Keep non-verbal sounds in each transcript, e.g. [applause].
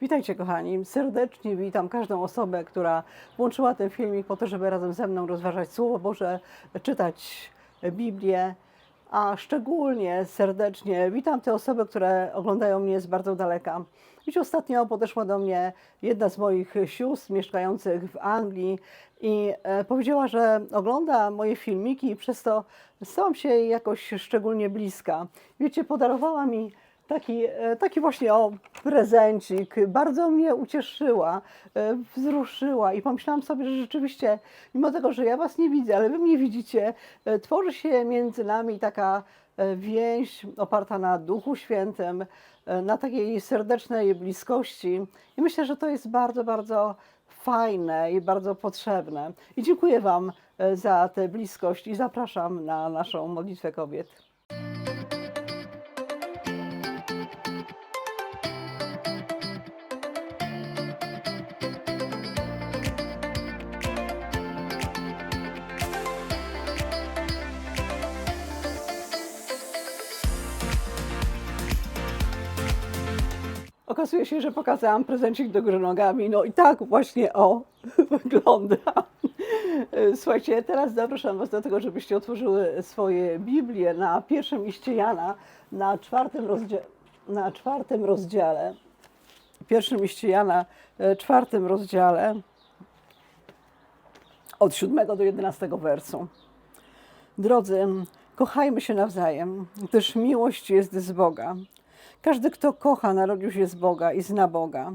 Witajcie kochani, serdecznie witam każdą osobę, która włączyła ten filmik po to, żeby razem ze mną rozważać Słowo Boże, czytać Biblię, a szczególnie serdecznie witam te osoby, które oglądają mnie z bardzo daleka. Dziś ostatnio podeszła do mnie jedna z moich sióstr mieszkających w Anglii i e, powiedziała, że ogląda moje filmiki i przez to stałam się jej jakoś szczególnie bliska. Wiecie, podarowała mi taki, e, taki właśnie o prezencik. Bardzo mnie ucieszyła, e, wzruszyła i pomyślałam sobie, że rzeczywiście, mimo tego, że ja Was nie widzę, ale Wy mnie widzicie, e, tworzy się między nami taka więź oparta na Duchu Świętym, na takiej serdecznej bliskości. I myślę, że to jest bardzo, bardzo fajne i bardzo potrzebne. I dziękuję Wam za tę bliskość i zapraszam na naszą modlitwę kobiet. Okazuje się, że pokazałam prezencik do góry nogami. No i tak właśnie o [laughs] wygląda. Słuchajcie, teraz zapraszam Was do tego, żebyście otworzyły swoje Biblię na pierwszym liście Jana, na czwartym, rozdzia- na czwartym rozdziale. Pierwszym liście Jana, e, czwartym rozdziale, od 7 do 11 wersu. Drodzy, kochajmy się nawzajem, gdyż miłość jest z Boga. Każdy, kto kocha, narodził się z Boga i zna Boga.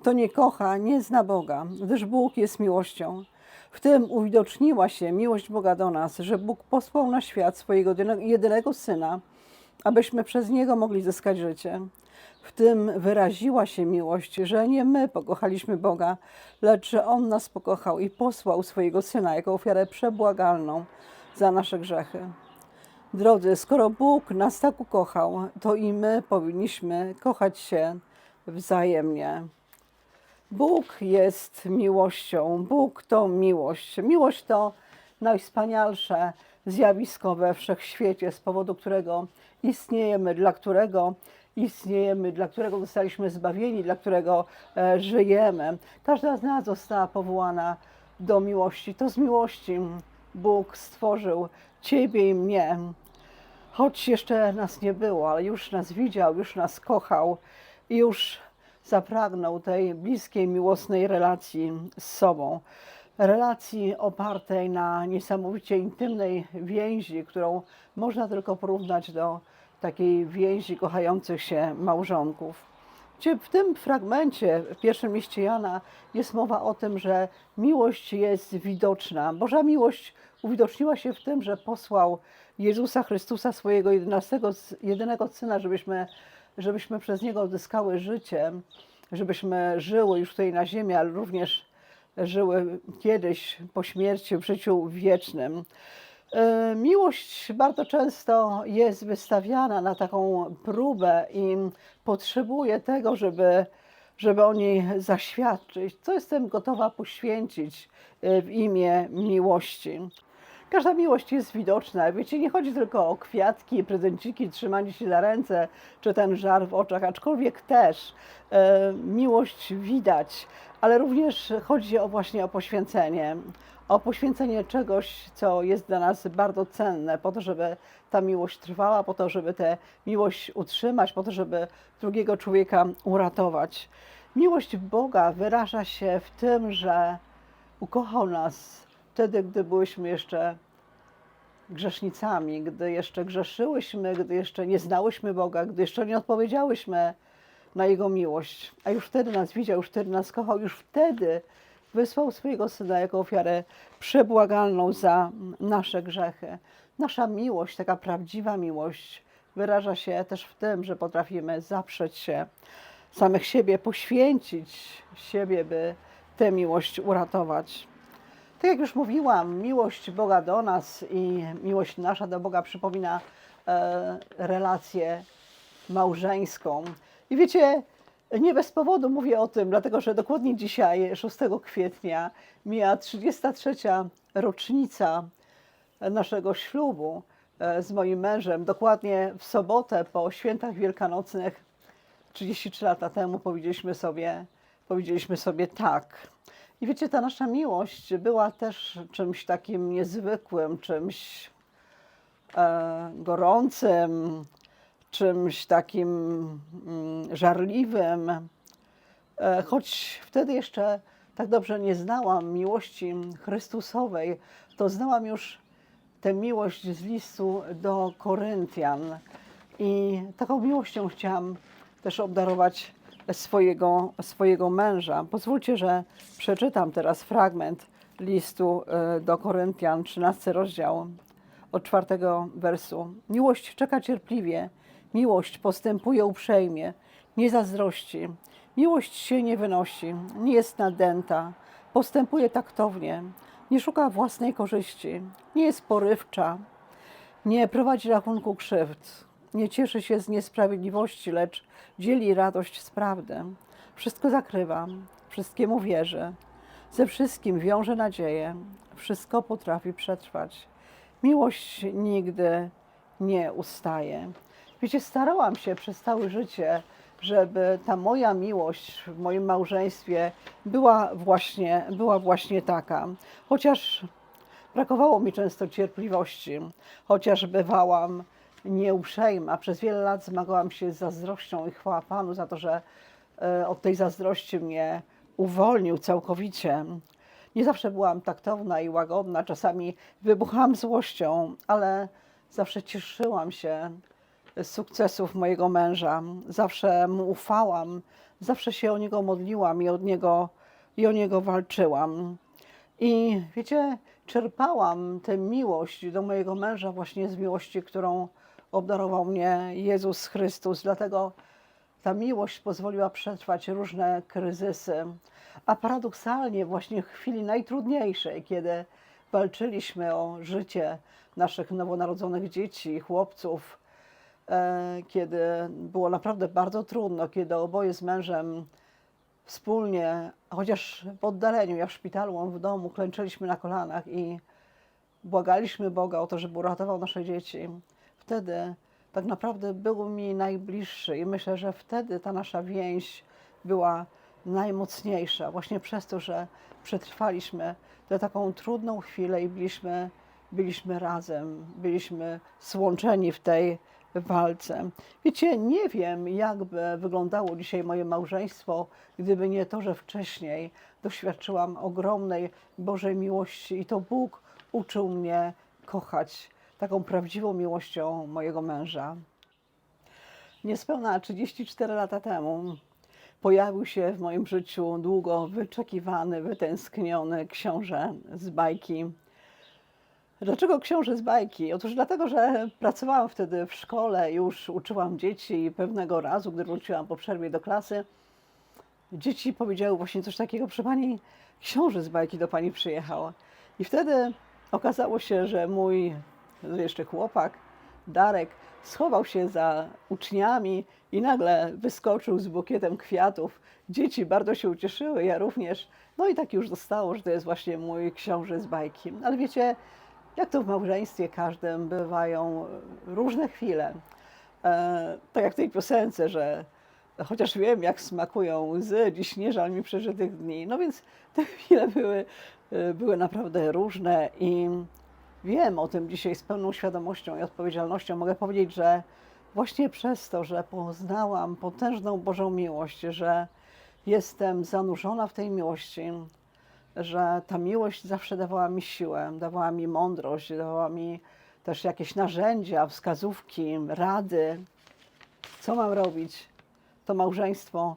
Kto nie kocha, nie zna Boga, gdyż Bóg jest miłością. W tym uwidoczniła się miłość Boga do nas, że Bóg posłał na świat swojego jedyne- jedynego Syna, abyśmy przez Niego mogli zyskać życie. W tym wyraziła się miłość, że nie my pokochaliśmy Boga, lecz że On nas pokochał i posłał swojego Syna jako ofiarę przebłagalną za nasze grzechy. Drodzy, skoro Bóg nas tak ukochał, to i my powinniśmy kochać się wzajemnie. Bóg jest miłością. Bóg to miłość. Miłość to najwspanialsze zjawisko we wszechświecie, z powodu którego istniejemy, dla którego istniejemy, dla którego zostaliśmy zbawieni, dla którego e, żyjemy. Każda z nas została powołana do miłości. To z miłości Bóg stworzył Ciebie i mnie. Choć jeszcze nas nie było, ale już nas widział, już nas kochał już zapragnął tej bliskiej, miłosnej relacji z sobą. Relacji opartej na niesamowicie intymnej więzi, którą można tylko porównać do takiej więzi kochających się małżonków. W tym fragmencie, w pierwszym liście Jana, jest mowa o tym, że miłość jest widoczna. Boża miłość uwidoczniła się w tym, że posłał Jezusa Chrystusa, swojego 11, jedynego Syna, żebyśmy, żebyśmy przez Niego odzyskały życie, żebyśmy żyły już tutaj na ziemi, ale również żyły kiedyś po śmierci w życiu wiecznym. E, Miłość bardzo często jest wystawiana na taką próbę i potrzebuje tego, żeby, żeby o niej zaświadczyć, co jestem gotowa poświęcić e, w imię miłości. Każda miłość jest widoczna. Wiecie, nie chodzi tylko o kwiatki, prezenciki, trzymanie się za ręce, czy ten żar w oczach, aczkolwiek też e, miłość widać, ale również chodzi o właśnie o poświęcenie. O poświęcenie czegoś, co jest dla nas bardzo cenne, po to, żeby ta miłość trwała, po to, żeby tę miłość utrzymać, po to, żeby drugiego człowieka uratować. Miłość Boga wyraża się w tym, że ukochał nas wtedy, gdy byłyśmy jeszcze grzesznicami, gdy jeszcze grzeszyłyśmy, gdy jeszcze nie znałyśmy Boga, gdy jeszcze nie odpowiedziałyśmy na Jego miłość. A już wtedy nas widział, już wtedy nas kochał, już wtedy wysłał swojego Syna jako ofiarę przebłagalną za nasze grzechy. Nasza miłość, taka prawdziwa miłość, wyraża się też w tym, że potrafimy zaprzeć się samych siebie, poświęcić siebie, by tę miłość uratować. Tak jak już mówiłam, miłość Boga do nas i miłość nasza do Boga przypomina e, relację małżeńską. I wiecie, nie bez powodu mówię o tym, dlatego że dokładnie dzisiaj, 6 kwietnia, mija 33. rocznica naszego ślubu e, z moim mężem. Dokładnie w sobotę po świętach wielkanocnych 33 lata temu powiedzieliśmy sobie, powiedzieliśmy sobie tak. I wiecie, ta nasza miłość była też czymś takim niezwykłym, czymś e, gorącym, czymś takim mm, żarliwym. E, choć wtedy jeszcze tak dobrze nie znałam miłości Chrystusowej, to znałam już tę miłość z listu do Koryntian. I taką miłością chciałam też obdarować swojego, swojego męża. Pozwólcie, że przeczytam teraz fragment listu e, do Koryntian, 13 rozdział, od czwartego wersu. Miłość czeka cierpliwie, miłość postępuje uprzejmie, nie zazdrości. Miłość się nie wynosi, nie jest nadęta, postępuje taktownie, nie szuka własnej korzyści, nie jest porywcza, nie prowadzi rachunku krzywd, nie cieszy się z niesprawiedliwości, lecz dzieli radość z prawdy. Wszystko zakrywa, wszystkiemu wierzy, ze wszystkim wiąże nadzieję, wszystko potrafi przetrwać. Miłość nigdy nie ustaje. Wiecie, starałam się przez całe życie, żeby ta moja miłość w moim małżeństwie była właśnie, była właśnie taka. Chociaż brakowało mi często cierpliwości, chociaż bywałam nieuprzejma. Przez wiele lat zmagałam się z zazdrością i chwała Panu za to, że e, od tej zazdrości mnie uwolnił całkowicie. Nie zawsze byłam taktowna i łagodna, czasami wybuchałam złością, ale zawsze cieszyłam się z sukcesów mojego męża. Zawsze mu ufałam, zawsze się o niego modliłam i, od niego, i o niego walczyłam. I wiecie, czerpałam tę miłość do mojego męża właśnie z miłości, którą obdarował mnie Jezus Chrystus. Dlatego ta miłość pozwoliła przetrwać różne kryzysy. A paradoksalnie, właśnie w chwili najtrudniejszej, kiedy walczyliśmy o życie naszych nowonarodzonych dzieci, chłopców, e, kiedy było naprawdę bardzo trudno, kiedy oboje z mężem wspólnie, chociaż w oddaleniu, ja w szpitalu, on w domu, klęczyliśmy na kolanach i błagaliśmy Boga o to, żeby uratował nasze dzieci. Wtedy tak naprawdę był mi najbliższy i myślę, że wtedy ta nasza więź była najmocniejsza, właśnie przez to, że przetrwaliśmy tę taką trudną chwilę i byliśmy, byliśmy razem, byliśmy złączeni w tej walce. Wiecie, nie wiem, jakby wyglądało dzisiaj moje małżeństwo, gdyby nie to, że wcześniej doświadczyłam ogromnej Bożej miłości i to Bóg uczył mnie kochać taką prawdziwą miłością mojego męża. Niespełna 34 lata temu pojawił się w moim życiu długo wyczekiwany, wytęskniony książę z bajki. Dlaczego książę z bajki? Otóż dlatego, że pracowałam wtedy w szkole, już uczyłam dzieci i pewnego razu, gdy wróciłam po przerwie do klasy, dzieci powiedziały właśnie coś takiego, proszę pani, książę z bajki do pani przyjechał. I wtedy okazało się, że mój jeszcze chłopak, Darek, schował się za uczniami i nagle wyskoczył z bukietem kwiatów. Dzieci bardzo się ucieszyły, ja również. No i tak już zostało, że to jest właśnie mój książę z bajki. Ale wiecie, jak to w małżeństwie każdym bywają różne chwile. E, tak jak w tej piosence, że chociaż wiem, jak smakują łzy, dziś nie żal mi przeżytych dni. No więc te chwile były, e, były naprawdę różne i wiem o tym dzisiaj z pełną świadomością i odpowiedzialnością. Mogę powiedzieć, że właśnie przez to, że poznałam potężną Bożą miłość, że jestem zanurzona w tej miłości, że ta miłość zawsze dawała mi siłę, dawała mi mądrość, dawała mi też jakieś narzędzia, wskazówki, rady, co mam robić. To małżeństwo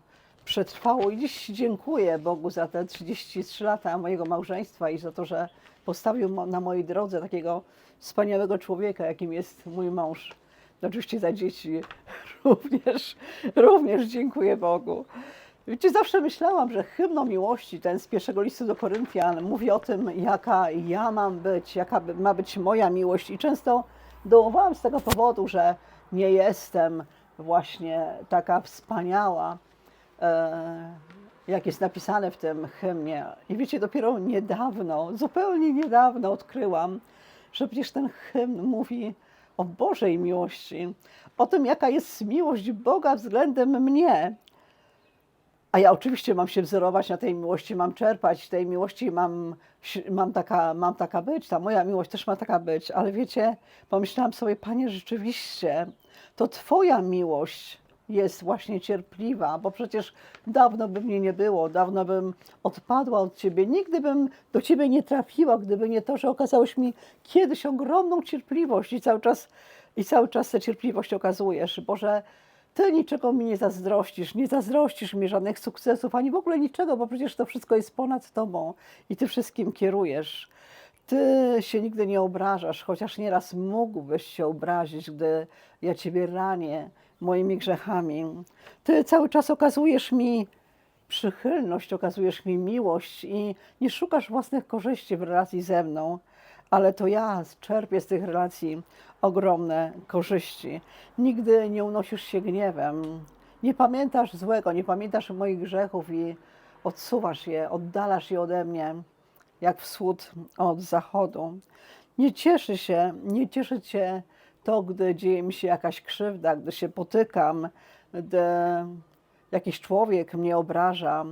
przetrwało i dziś dziękuję Bogu za te 33 lata mojego małżeństwa i za to, że postawił na mojej drodze takiego wspaniałego człowieka, jakim jest mój mąż. Oczywiście za dzieci [laughs] również, również dziękuję Bogu. Wiecie, zawsze myślałam, że hymno miłości, ten z pierwszego listu do Koryntian, mówi o tym, jaka ja mam być, jaka ma być moja miłość. I często dołowałam z tego powodu, że nie jestem właśnie taka wspaniała, jak jest napisane w tym hymnie. I wiecie, dopiero niedawno, zupełnie niedawno odkryłam, że przecież ten hymn mówi o Bożej miłości, o tym, jaka jest miłość Boga względem mnie. A ja oczywiście mam się wzorować na tej miłości, mam czerpać tej miłości, mam, mam, taka, mam taka być, ta moja miłość też ma taka być, ale wiecie, pomyślałam sobie, Panie, rzeczywiście, to Twoja miłość jest właśnie cierpliwa, bo przecież dawno by mnie nie było, dawno bym odpadła od Ciebie, nigdy bym do Ciebie nie trafiła, gdyby nie to, że okazałeś mi kiedyś ogromną cierpliwość i cały czas, i cały czas tę cierpliwość okazujesz. Boże, Ty niczego mi nie zazdrościsz, nie zazdrościsz mi żadnych sukcesów, ani w ogóle niczego, bo przecież to wszystko jest ponad Tobą i Ty wszystkim kierujesz. Ty się nigdy nie obrażasz, chociaż nieraz mógłbyś się obrazić, gdy ja Ciebie ranię moimi grzechami. Ty cały czas okazujesz mi przychylność, okazujesz mi miłość i nie szukasz własnych korzyści w relacji ze mną, ale to ja czerpię z tych relacji ogromne korzyści. Nigdy nie unosisz się gniewem, nie pamiętasz złego, nie pamiętasz moich grzechów i odsuwasz je, oddalasz je ode mnie jak wschód od zachodu. Nie cieszy się, nie cieszy cię to, gdy dzieje mi się jakaś krzywda, gdy się potykam, gdy jakiś człowiek mnie obraża,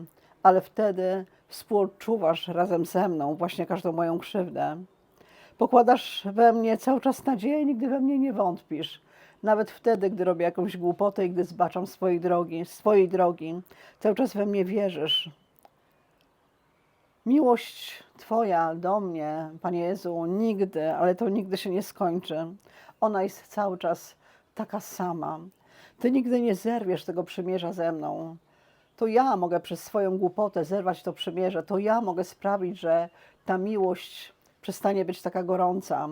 ale wtedy współczuwasz razem ze mną właśnie każdą moją krzywdę. Pokładasz we mnie cały czas nadzieję, nigdy we mnie nie wątpisz. Nawet wtedy, gdy robię jakąś głupotę i gdy zbaczam swojej drogi, swojej drogi, cały czas we mnie wierzysz. Miłość Twoja do mnie, Panie Jezu, nigdy, ale to nigdy się nie skończy. Ona jest cały czas taka sama. Ty nigdy nie zerwiesz tego przymierza ze mną. To ja mogę przez swoją głupotę zerwać to przymierze. To ja mogę sprawić, że ta miłość przestanie być taka gorąca,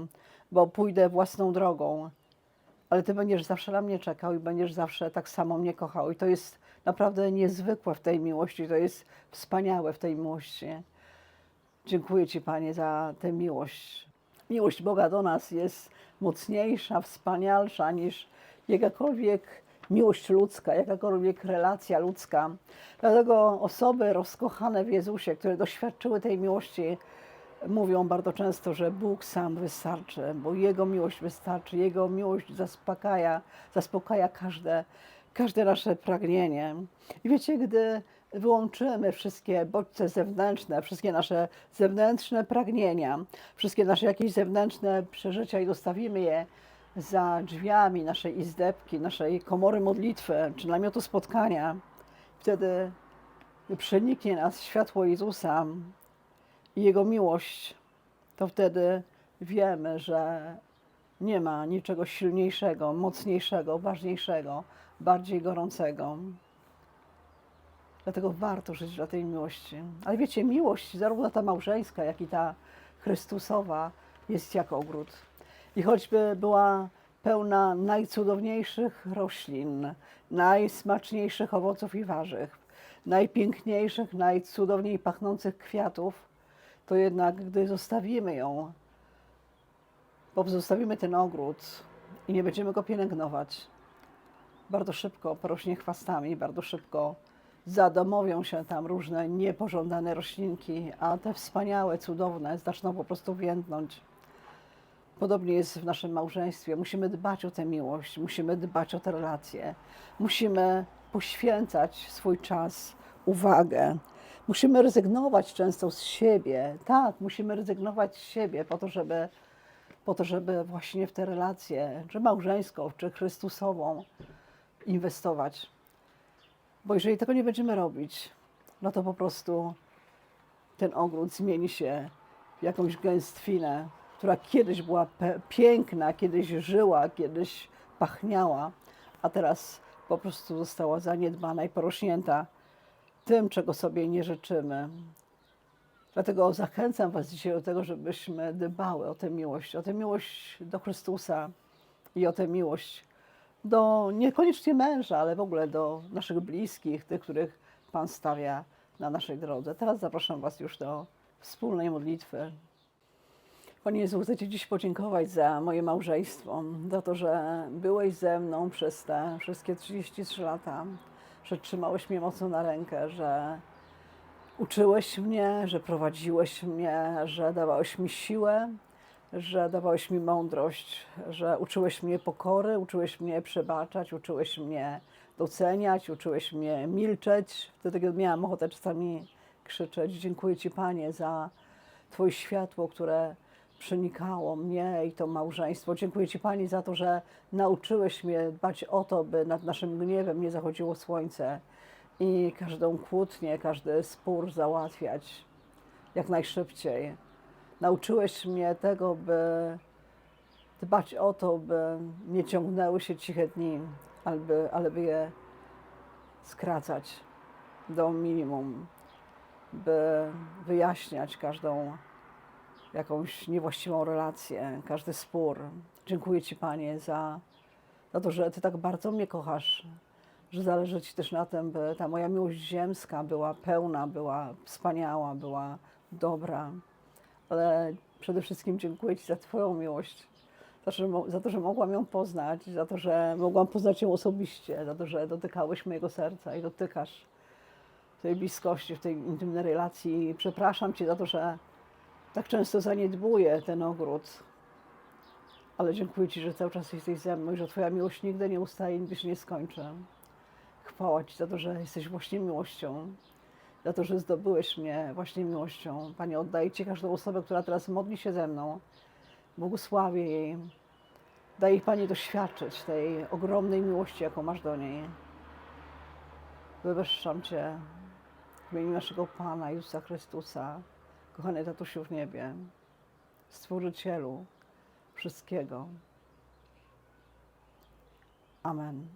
bo pójdę własną drogą. Ale Ty będziesz zawsze na mnie czekał i będziesz zawsze tak samo mnie kochał. I to jest naprawdę niezwykłe w tej miłości. To jest wspaniałe w tej miłości. Dziękuję Ci, Panie, za tę miłość. Miłość Boga do nas jest mocniejsza, wspanialsza niż jakakolwiek miłość ludzka, jakakolwiek relacja ludzka. Dlatego osoby rozkochane w Jezusie, które doświadczyły tej miłości, mówią bardzo często, że Bóg sam wystarczy, bo Jego miłość wystarczy, Jego miłość zaspokaja, zaspokaja każde, każde nasze pragnienie. I wiecie, gdy wyłączymy wszystkie bodźce zewnętrzne, wszystkie nasze zewnętrzne pragnienia, wszystkie nasze jakieś zewnętrzne przeżycia i dostawimy je za drzwiami naszej izdebki, naszej komory modlitwy czy namiotu spotkania, wtedy przeniknie nas światło Jezusa i Jego miłość, to wtedy wiemy, że nie ma niczego silniejszego, mocniejszego, ważniejszego, bardziej gorącego. Dlatego warto żyć dla tej miłości. Ale wiecie, miłość, zarówno ta małżeńska, jak i ta Chrystusowa, jest jak ogród. I choćby była pełna najcudowniejszych roślin, najsmaczniejszych owoców i warzyw, najpiękniejszych, najcudowniej pachnących kwiatów, to jednak gdy zostawimy ją, bo zostawimy ten ogród i nie będziemy go pielęgnować, bardzo szybko porośnie chwastami, bardzo szybko zadomowią się tam różne niepożądane roślinki, a te wspaniałe, cudowne zaczną po prostu więdnąć. Podobnie jest w naszym małżeństwie. Musimy dbać o tę miłość, musimy dbać o te relacje, musimy poświęcać swój czas, uwagę. Musimy rezygnować często z siebie. Tak, musimy rezygnować z siebie po to, żeby, po to, żeby właśnie w te relacje, czy małżeńską, czy Chrystusową, inwestować. Bo jeżeli tego nie będziemy robić, no to po prostu ten ogród zmieni się w jakąś gęstwinę, która kiedyś była piękna, kiedyś żyła, kiedyś pachniała, a teraz po prostu została zaniedbana i porośnięta tym, czego sobie nie życzymy. Dlatego zachęcam Was dzisiaj do tego, żebyśmy dbały o tę miłość, o tę miłość do Chrystusa i o tę miłość do niekoniecznie męża, ale w ogóle do naszych bliskich, tych, których Pan stawia na naszej drodze. Teraz zapraszam Was już do wspólnej modlitwy. Panie Jezu, chcę Ci dziś podziękować za moje małżeństwo, za to, że byłeś ze mną przez te wszystkie 33 lata, że trzymałeś mnie mocno na rękę, że uczyłeś mnie, że prowadziłeś mnie, że dawałeś mi siłę, że dawałeś mi mądrość, że uczyłeś mnie pokory, uczyłeś mnie przebaczać, uczyłeś mnie doceniać, uczyłeś mnie milczeć. Wtedy, kiedy miałam ochotę czasami krzyczeć. Dziękuję Ci, Panie, za Twoje światło, które przenikało mnie i to małżeństwo. Dziękuję Ci, Pani, za to, że nauczyłeś mnie dbać o to, by nad naszym gniewem nie zachodziło słońce i każdą kłótnię, każdy spór załatwiać jak najszybciej. Nauczyłeś mnie tego, by dbać o to, by nie ciągnęły się ciche dni, ale by, ale by je skracać do minimum, by wyjaśniać każdą jakąś niewłaściwą relację, każdy spór. Dziękuję Ci, Panie, za, za to, że Ty tak bardzo mnie kochasz, że zależy Ci też na tym, by ta moja miłość ziemska była pełna, była wspaniała, była dobra. Ale przede wszystkim dziękuję Ci za Twoją miłość, za, że, za to, że mogłam ją poznać, za to, że mogłam poznać ją osobiście, za to, że dotykałeś mojego serca i dotykasz tej bliskości, w tej intymnej relacji. Przepraszam Cię za to, że tak często zaniedbuję ten ogród. Ale dziękuję Ci, że cały czas jesteś ze mną i że Twoja miłość nigdy nie ustaje, nigdy się nie skończy. Chwała Ci za to, że jesteś właśnie miłością, za to, że zdobyłeś mnie właśnie miłością. Panie, oddaję Ci każdą osobę, która teraz modli się ze mną. Błogosławię jej. Daj jej, Panie, doświadczyć tej ogromnej miłości, jaką masz do niej. Wywyższam Cię w imieniu naszego Pana Jezusa Chrystusa, kochany tatusiu w niebie, Stworzycielu wszystkiego. Amen.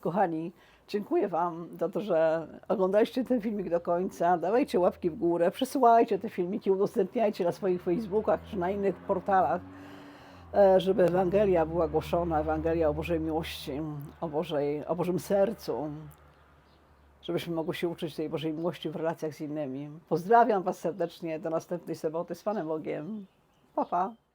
Kochani, dziękuję Wam za to, że oglądaliście ten filmik do końca. Dawajcie łapki w górę, przesyłajcie te filmiki, udostępniajcie na swoich Facebookach czy na innych portalach, e, żeby Ewangelia była głoszona, Ewangelia o Bożej miłości, o, Bożej, o Bożym sercu, żebyśmy mogli się uczyć tej Bożej miłości w relacjach z innymi. Pozdrawiam Was serdecznie, do następnej soboty z Panem Bogiem. Pa, pa.